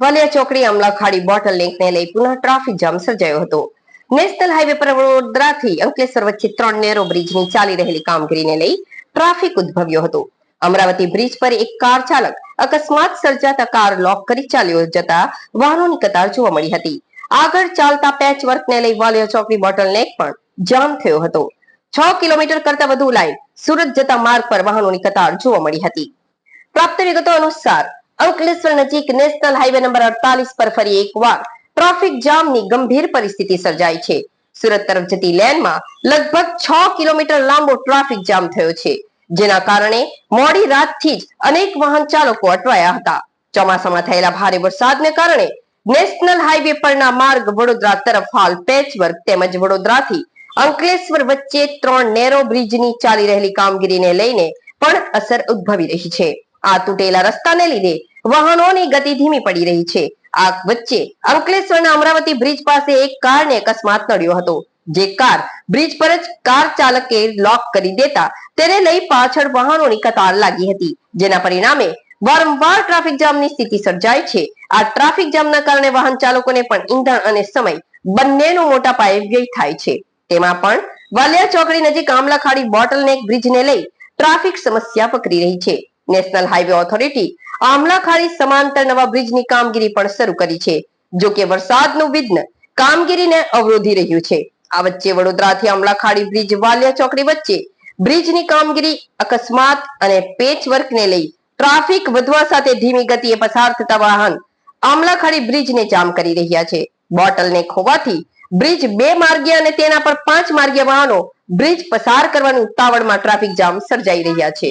વાલિયા ચોકડી અમલાખાડી બોટલ નેકને લઈ પુનઃ ટ્રાફિક જામ સર્જાયો હતો. નેશનલ હાઈવે પર વડોદરાથી અંકલેશ્વર વચ્ચે ત્રણ નેરો બ્રિજની ચાલી રહેલી કામગીરીને લઈ ટ્રાફિક ઉદ્ભવ્યો હતો. અમરાવતી બ્રિજ પર એક કાર ચાલક અકસ્માત સર્જાતા કાર લોક કરી ચાલ્યો જતા વાહનોની કતાર જોવા મળી હતી. આગળ ચાલતા પેચ વર્કને લઈ વાલિયા ચોકડી બોટલ નેક પણ જામ થયો હતો. છ કિલોમીટર કરતા વધુ લાઈન સુરત જતા માર્ગ પર વાહનોની કતાર જોવા મળી હતી. પ્રાપ્ત વિગતો અનુસાર અંકલેશ્વર નજીક નેશનલ હાઈવે નંબર અડતાલીસ પર ફરી એકવાર ટ્રાફિક જામની ગંભીર પરિસ્થિતિ સર્જાઈ છે. સુરત તરફ જતી લેનમાં લગભગ છ કિલોમીટર લાંબો ટ્રાફિક જામ થયો છે, જેના કારણે મોડી રાતથી જ અનેક વાહન ચાલકો અટવાયા હતા. ચોમાસામાં થયેલા ભારે વરસાદને કારણે નેશનલ હાઈવે પરના માર્ગ વડોદરા તરફ હાલ પેચવર્ક તેમજ વડોદરાથી અંકલેશ્વર વચ્ચે ત્રણ નેરો બ્રિજની ચાલી રહેલી કામગીરીને લઈને પણ અસર ઉદ્ભવી રહી છે. આ તૂટેલા રસ્તાને લીધે વાહનોની ગતિ ધીમી પડી રહી છે. આ વચ્ચે અંકલેશ્વરના અમરાવતી બ્રિજ પાસે એક કારને અકસ્માત નડ્યો હતો. જે કાર બ્રિજ પર જ કાર ચાલકે લોક કરી દેતા તેને લઈ પાછળ વાહનોની કતાર લાગી હતી, જેના પરિણામે વારંવાર ટ્રાફિક જામની સ્થિતિ સર્જાય છે. આ ટ્રાફિક જામના કારણે વાહન ચાલકોને પણ ઈંધણ અને સમય બંનેનો મોટા પાયે વ્યય થાય છે. તેમાં પણ વાલિયા ચોકડી નજીક આમલા ખાડી બોટલનેક બ્રિજને લઈ ટ્રાફિક સમસ્યા પકડી રહી છે. નેશનલ હાઈવે ઓથોરિટી આમલાખાડી સમાંતર નવા બ્રિજની કામગીરી પણ શરૂ કરી છે. જો કે વરસાદનું વિઘ્ન કામગીરીને અવરોધી રહ્યું છે. આ વચ્ચે વડોદરાથી આમલાખાડી બ્રિજ વાલિયા ચોકડી વચ્ચે બ્રિજની કામગીરી અકસ્માત અને પેચ વર્કને લઈ ટ્રાફિક વધવા સાથે ધીમી ગતિએ પસાર થતા વાહન આમલાખાડી બ્રિજને જામ કરી રહ્યા છે. બોટલને ખોવાથી બ્રિજ બે માર્ગીય અને તેના પર પાંચ માર્ગીય વાહનો બ્રિજ પસાર કરવાની ઉતાવળમાં ટ્રાફિક જામ સર્જાઈ રહ્યા છે.